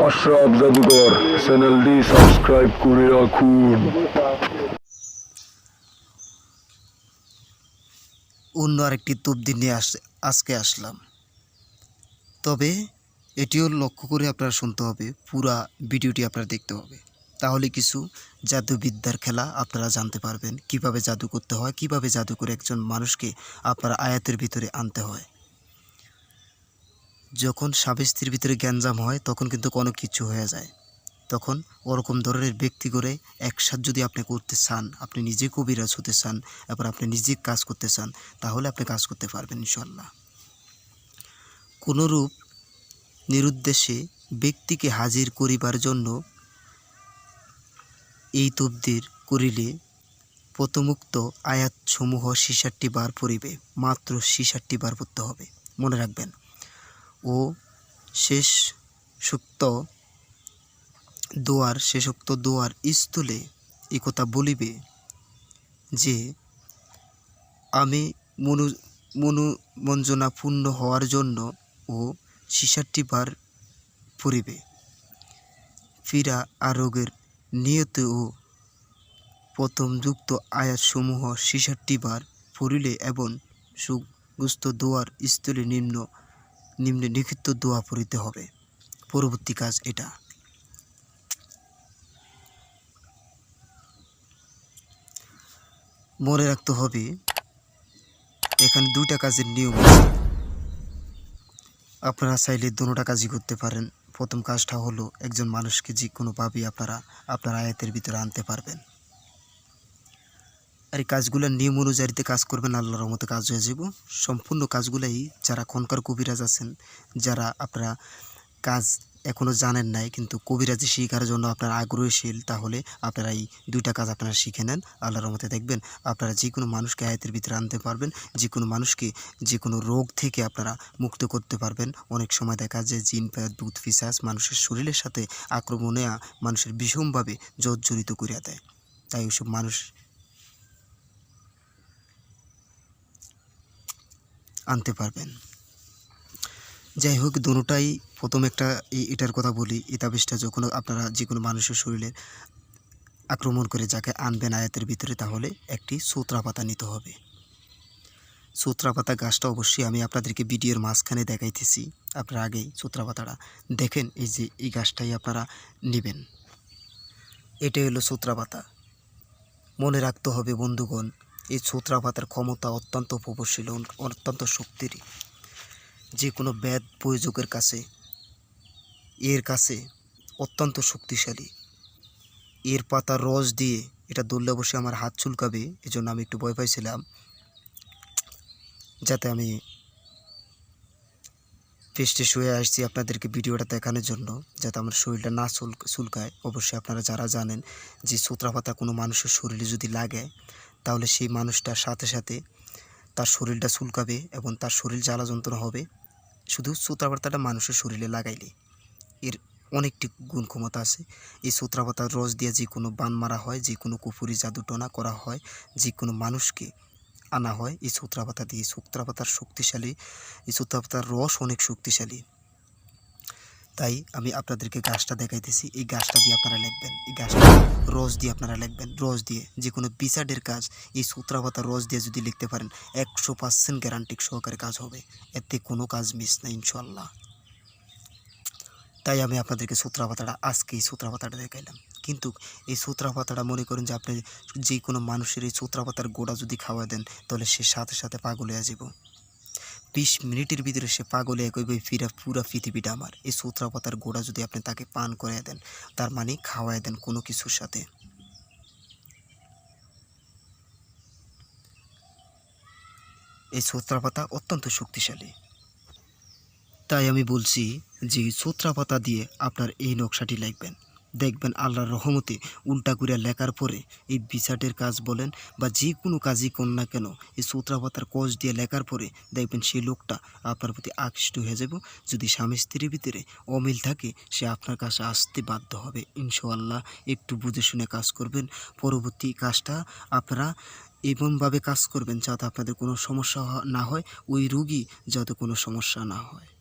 আশরাফ জাদুঘর চ্যানেলটি সাবস্ক্রাইব করে রাখুন। অন্য আরেকটি তবদি নিয়ে আস আজকে আসলাম। তবে এটিও লক্ষ্য করে আপনারা শুনতে হবে, পুরা ভিডিওটি আপনারা দেখতে হবে। তাহলে কিছু জাদুবিদ্যার খেলা আপনারা জানতে পারবেন, কীভাবে জাদু করতে হয়, কীভাবে জাদু করে একজন মানুষকে আপনারা আয়াতের ভিতরে আনতে হয়। যখন স্বামী ভিতরে গ্যাঞ্জাম হয়, তখন কিন্তু কোনো কিছু হয়ে যায়। তখন ওরকম ধরনের ব্যক্তি করে একসাথে যদি আপনি করতে চান, আপনি নিজে কবিরাজ হতে চান, এবার আপনি নিজে কাজ করতে চান, তাহলে আপনি কাজ করতে পারবেন ইনশাল্লাহ কোনোরূপ নিরুদ্দেশে ব্যক্তিকে হাজির করিবার জন্য এই তবদির করিলে প্রথমুক্ত আয়াতসমূহ সিসারটি বার পড়িবে, মাত্র সিসারটি বার পড়তে হবে। মনে রাখবেন। ও শেষ সুক্ত দোয়ার শেষোক্ত দোয়ার স্থলে এ কথা বলিবে যে, আমি মনু মনোমঞ্জনা পূর্ণ হওয়ার জন্য ও সিসারটি বার পড়িবে ফিরা আরোগের নিয়ত ও প্রথম যুক্ত আয়াতসমূহ সিসারটি বার পড়িলে এবং সুগুস্ত দোয়ার স্থলে নিম্ন নিম্নে লিখিত দোয়া পড়িতে হবে। পরবর্তী কাজ এটা। মনে রাখতে হবে, এখানে দুইটা কাজের নিয়ম আছে। আপনারা চাইলে দুটোটা কাজই করতে পারেন। প্রথম কাজটা হলো, একজন মানুষকে যে কোনোভাবেই আপনারা, আপনার আয়াতের ভিতরে আনতে পারবেন। আর এই কাজগুলোর নিয়ম অনুযায়ীতে কাজ করবেন, আল্লাহর মতো কাজ হয়ে যাব সম্পূর্ণ কাজগুলাই যারা খনকার কবিরাজ আছেন, যারা আপনারা কাজ এখনও জানেন নাই, কিন্তু কবিরাজি শেখার জন্য আপনারা আগ্রহীশীল, তাহলে আপনারা এই দুইটা কাজ আপনারা শিখে নেন। আল্লাহর মতে দেখবেন আপনারা যে কোনো মানুষকে আয়তের ভিতরে আনতে পারবেন যে কোনো মানুষকে যে কোনো রোগ থেকে আপনারা মুক্ত করতে পারবেন। অনেক সময় দেখা যায় জিন, প্যাদ দুধ ফিসাস মানুষের শরীরের সাথে আক্রমণে মানুষের ভীষণভাবে জর্জরিত করিয়া দেয়। তাই ওইসব মানুষ আনতে পারবেন। যাই হোক দুটাই প্রথম একটা এটার কথা বলি এই তাবিজটা যখন আপনারা যে কোনো মানুষের শরীরে আক্রমণ করে যাকে আনবেন আয়াতের ভিতরে, তাহলে একটি সোত্রা পাতা নিতে হবে। সোত্রা পাতা গাছটা অবশ্যই আমি আপনাদেরকে ভিডিওর মাঝখানে দেখাইতেছি, আপনারা আগেই সোত্রা পাতাটা দেখেন, এই যে এই গাছটাই আপনারা নেবেন। এটাই হলো সোত্রা পাতা মনে রাখতে হবে বন্ধুগণ এই ছোত্রা পাতার ক্ষমতা অত্যন্ত প্রবশীল অত্যন্ত শক্তির। যে কোনো ব্যাদ প্রয়োজকের কাছে, এর কাছে অত্যন্ত শক্তিশালী। এর পাতার রস দিয়ে এটা দৌড়লে অবশ্যই আমার হাত চুলকাবে, এজন্য আমি একটু ভয় পাইছিলাম। যাতে আমি পেস্টে শুয়ে আসছি আপনাদেরকে ভিডিওটা দেখানোর জন্য, যাতে আমার শরীরটা না চুল, চুলকায়। অবশ্যই আপনারা যারা জানেন যে সূত্রা পাতা কোনো মানুষের শরীরে যদি লাগে তাহলে সেই মানুষটার সাথে সাথে তার শরীরটা চুলকাবে এবং তার শরীর জ্বালা যন্ত্রণা হবে। শুধু সূত্রাপাতাটা মানুষের শরীরে লাগাইলে এর অনেকটি গুণ ক্ষমতা আছে। এই সূত্রাপাতার রস দিয়ে যে কোনো বান মারা হয়, যে কোনো কুপুরি জাদুটনা করা হয়, যে কোনো মানুষকে আনা হয়, এই সূত্রাপাতা দিয়ে। সূত্রাপাতার শক্তিশালী, এই সূত্রাপাতার রস অনেক শক্তিশালী। তাই আমি আপনাদেরকে গাছটা দেখাইতেছি। এই গাছটা দিয়ে আপনারা লিখবেন। এই গাছটা রস দিয়ে আপনারা লিখবেন। রস দিয়ে যে কোনো বিচারের কাজ এই সূত্রাপাতার রস দিয়ে যদি লিখতে পারেন, একশো পার্সেন্ট গ্যারান্টি সহকারে কাজ হবে। এতে কোনো কাজ মিস না ইনশাল্লাহ তাই আমি আপনাদেরকে সূত্রা পাতাটা আজকে এই সূত্রা পাতাটা দেখাইলাম। কিন্তু এই সূত্রা পাতাটা মনে করেন যে আপনি যে কোনো মানুষের এই সূত্রা পাতার গোড়া যদি খাওয়া দেন, তাহলে সে সাথে সাথে পাগল হয়ে যাব বিশ মিনিটের ভিতরে সে পাগল কইবে, ফিরা, পুরা পৃথিবীটা আমার। এই সূত্রা পাতার গোড়া যদি আপনি তাকে পান করে দেন, তার মানে খাওয়াই দেন কোনো কিছুর সাথে। এই সূত্রা পাতা অত্যন্ত শক্তিশালী। তাই আমি বলছি যে সূত্রা পাতা দিয়ে আপনার এই নকশাটি লিখবেন দেখবেন আল্লাহর রহমতে উল্টা করে লেখার পরে এই বিচাটের কাজ বলেন বা যে কোনো কাজই কোন না কেন, এই সূত্রা পাতার কষ দিয়ে লেখার পরে দেখবেন সেই লোকটা আপনার প্রতি আকৃষ্ট হয়ে যাব। যদি স্বামী স্ত্রীর ভিতরে অমিল থাকে, সে আপনার কাছে আসতে বাধ্য হবে। ইনশাআল্লাহ একটু বুঝে শুনে কাজ করবেন। পরবর্তী কাজটা আপনারা এমনভাবে কাজ করবেন যাতে আপনাদের কোনো সমস্যা না হয়। ওই রুগী যাতে কোনো সমস্যা না হয়।